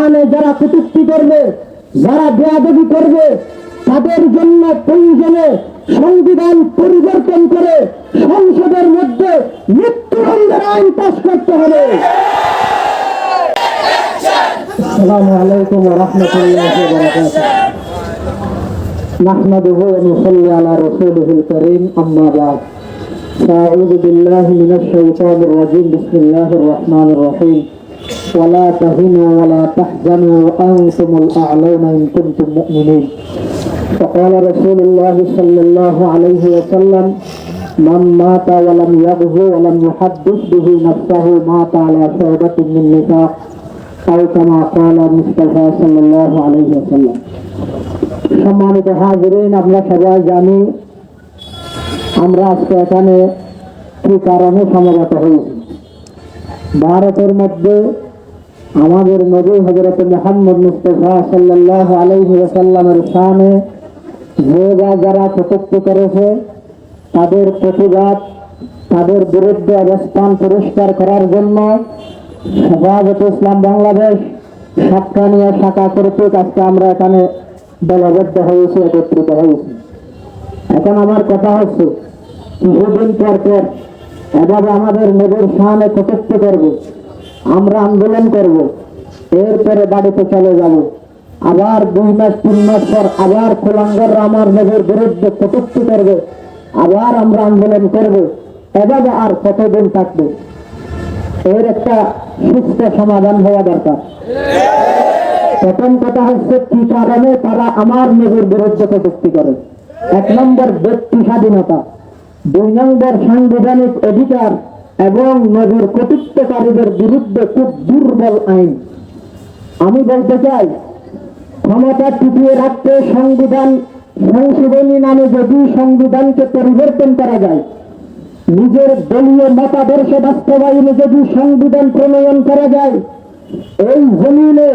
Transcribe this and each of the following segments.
শানে যারা কটুক্তি করবে যারা বেয়াদবি করবে তাদের জন্য প্রয়োজনে সংবিধান পরিবর্তন করে সংসদের মধ্যে মৃত্যুদণ্ডের আইন পাশ করতে হবে আসসালামু আলাইকুম রহমতুল্লাহ نحمده ونصلي على رسوله الكريم أما بعد فأعوذ بالله من الشيطان الرجيم بسم الله الرحمن الرحيم ولا تهنوا ولا تحزنوا وأنتم الأعلون إن كنتم مؤمنين وقال رسول الله صلى الله عليه وسلم من مات ولم يغزو ولم يحدث به نفسه مات على شعبة من نفاق أو كما قال مصطفى صلى الله عليه وسلم সম্মানিত হাজরিন আমরা সবাই জানি আমরা আজকে এখানে কি কারণে সমবেত হয়েছি ভারতের মধ্যে আমাদের নবী হজরত মোহাম্মদ মুস্তফা সাল্লাহ আলাইহি ওয়াসাল্লামের সামনে যারা কটুক্তি করেছে, তাদের প্রতিবাদ, তাদের বিরুদ্ধে অবস্থান পরিষ্কার করার জন্য হেফাজত ইসলাম বাংলাদেশ সাতকানিয়া শাখা কর্তৃক আজকে আমরা এখানে দলবদ্ধ হয়েছি, একত্রিত হয়েছি। এখন আমার কথা হচ্ছে কিছুদিন পর পর এভাবে আমাদের নদীর সামনে কটুক্তি করব, আমরা আন্দোলন করব, এরপরে বাড়িতে চলে যাব। আবার দুই মাস, তিন মাস পর আবার কুলাঙ্গর আমার নদীর বিরুদ্ধে কটুক্তি করবে, আবার আমরা আন্দোলন করব, এভাবে আর কতদিন থাকবে? এর একটা সুস্থ সমাধান হওয়া দরকার। প্রথম কথা হচ্ছে, কি কারণে তারা আমার নজর বিরুদ্ধে কটুক্তি করে? এক নম্বর ব্যক্তি স্বাধীনতা। দুই সাংবিধানিক অধিকার এবং নজর কটুক্তকারীদের বিরুদ্ধে খুব দুর্বল আইন। আমি বলতে চাই, ক্ষমতা টিকিয়ে রাখতে সংবিধান সংশোধনী নামে যদি সংবিধানকে পরিবর্তন করা যায়, নিজের দলীয় মতাদর্শ বাস্তবায়নে যদি সংবিধান প্রণয়ন করা যায়, এই জমিনে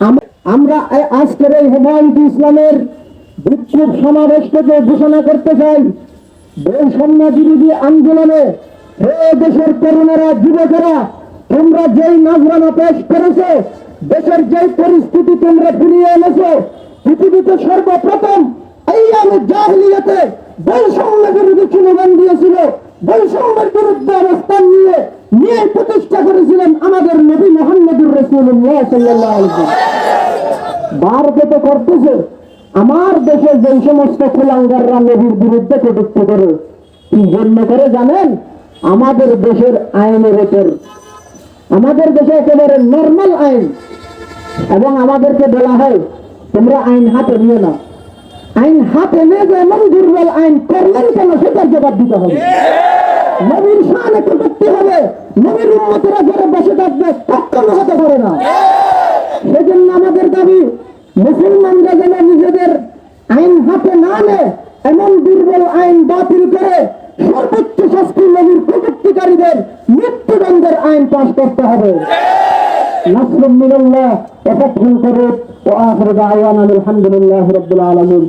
আম- আমরা আজকের এই হেমায়ত ইসলামের বিক্ষোভ সমাবেশ থেকে ঘোষণা করতে চাই বৈষম্য বিরোধী আন্দোলনে হে দেশের তরুণেরা, যুবকেরা, তোমরা যেই নাজরানা পেশ করেছ, দেশের যেই পরিস্থিতি তোমরা ফিরিয়ে এনেছো, পৃথিবীতে সর্বপ্রথম এই আমি জাহলিয়াতে বৈষম্য বিরোধী স্লোগান দিয়েছিল। বৈষম্যের বিরুদ্ধে অবস্থান নিয়ে নিয়ে প্রতিষ্ঠা করেছিলেন আমাদের নবী মোহাম্মদুর রসুল্লাহ সাল্লাহ ভারতে করতেছে। আমার দেশে যে সমস্ত কুলাঙ্গাররা নবীর বিরুদ্ধে কটুক্তি করে, কি জন্য করে জানেন? আমাদের দেশের আইনের ওপর আমাদের দেশে একেবারে নর্মাল আইন। এবং আমাদেরকে বলা হয়, তোমরা আইন হাতে নিয়ে না। আইন হাতে নিয়ে যে এমন দুর্বল আইন করলেন কেন, সেটার জবাব দিতে হবে। নবীর সামনে কটুক্তি হবে। নবীর উন্মতেরা ঘরে বসে থাকবে, কখনো হতে পারে না। সেজন্য আমাদের দাবি মুসলমানরা যেন নিজেদের আইন হাতে না নেয়, এমন দুর্বল আইন বাতিল করে সর্বোচ্চ শাস্তি নবীর প্রযুক্তিকারীদের মৃত্যুদণ্ডের আইন পাশ করতে হবে। নাসরুম মিনাল্লাহ ওয়া ফাতহুল করুব ওয়া আখিরু দাওয়ানা আলহামদুলিল্লাহি রাব্বিল আলামিন।